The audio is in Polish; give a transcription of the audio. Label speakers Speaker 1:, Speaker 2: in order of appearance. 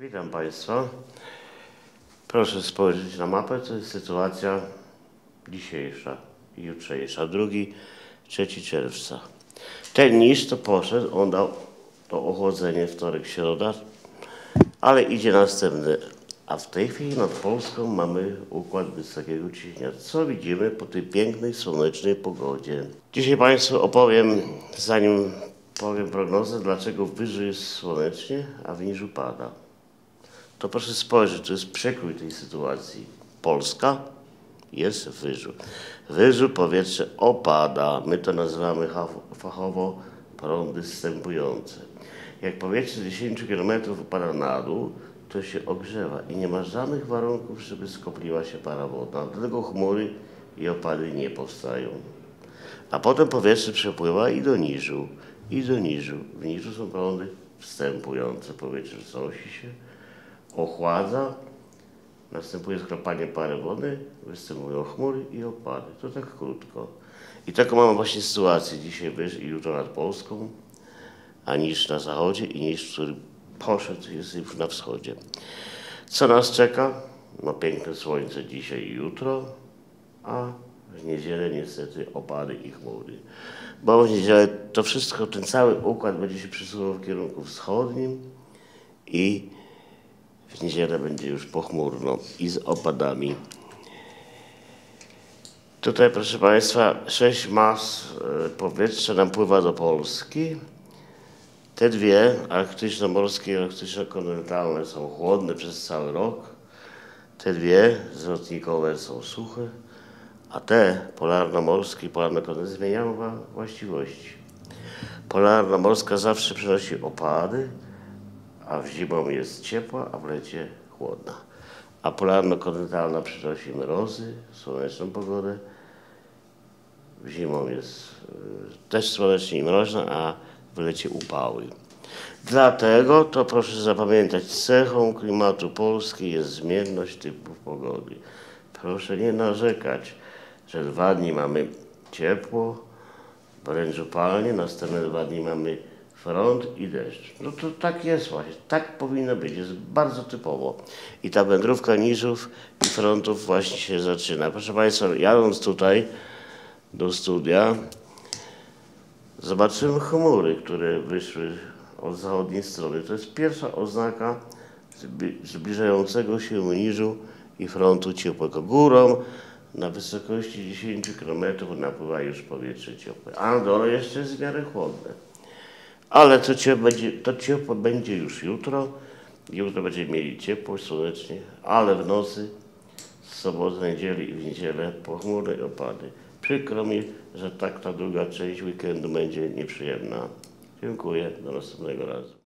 Speaker 1: Witam Państwa. Proszę spojrzeć na mapę, to jest sytuacja dzisiejsza i jutrzejsza. Drugi, 3 czerwca. Ten niż to poszedł, on dał to ochłodzenie wtorek, środa, ale idzie następny. A w tej chwili nad Polską mamy układ wysokiego ciśnienia. Co widzimy po tej pięknej, słonecznej pogodzie? Dzisiaj Państwu opowiem, zanim powiem prognozę, dlaczego wyżej jest słonecznie, a w niżu pada. To proszę spojrzeć, to jest przekrój tej sytuacji. Polska jest w wyżu. W wyżu powietrze opada. My to nazywamy fachowo prądy zstępujące. Jak powietrze 10 km upada na dół, to się ogrzewa i nie ma żadnych warunków, żeby skopliła się para wodna. Dlatego chmury i opady nie powstają. A potem powietrze przepływa i do niżu, i do niżu. W niżu są prądy wstępujące. Powietrze wznosi się, ochładza, następuje skropanie pary wody, występują chmury i opady. To tak krótko. I taką mamy właśnie sytuację dzisiaj wyż i jutro nad Polską, a niż na zachodzie i niż, który poszedł jest już na wschodzie. Co nas czeka? No piękne słońce dzisiaj i jutro, a w niedzielę niestety opady i chmury. Bo w niedzielę to wszystko, ten cały układ będzie się przesuwał w kierunku wschodnim i w niedzielę będzie już pochmurno i z opadami. Tutaj, proszę Państwa, sześć mas e, powietrza napływa do Polski. Te dwie, arktyczno-morskie i arktyczno-kontynentalne, są chłodne przez cały rok. Te dwie, zwrotnikowe, są suche, a te, polarno-morskie i polarno-kontynentalne, zmieniają właściwości. Polarno-morska zawsze przynosi opady, a w zimą jest ciepła, a w lecie chłodna. A polarno-kontynentalna przynosi mrozy, słoneczną pogodę. Zimą jest y, też słonecznie i mroźna, a w lecie upały. Dlatego to proszę zapamiętać, cechą klimatu Polski jest zmienność typów pogody. Proszę nie narzekać, że dwa dni mamy ciepło, wręcz upalnie, następne dwa dni mamy front i deszcz. No to tak jest właśnie, tak powinno być, jest bardzo typowo. I ta wędrówka niżów i frontów właśnie się zaczyna. Proszę Państwa, jadąc tutaj do studia, zobaczymy chmury, które wyszły od zachodniej strony. To jest pierwsza oznaka zbli- zbliżającego się niżu i frontu ciepłego. Górą na wysokości 10 km napływa już powietrze ciepłe, a dole jeszcze jest w miarę chłodne. Ale to ciepło będzie, to ciepło będzie już jutro. Jutro będziemy mieli ciepło, słonecznie, ale w nocy, z soboty, niedzieli i w niedzielę pochmurne opady. Przykro mi, że tak ta druga część weekendu będzie nieprzyjemna. Dziękuję, do następnego razu.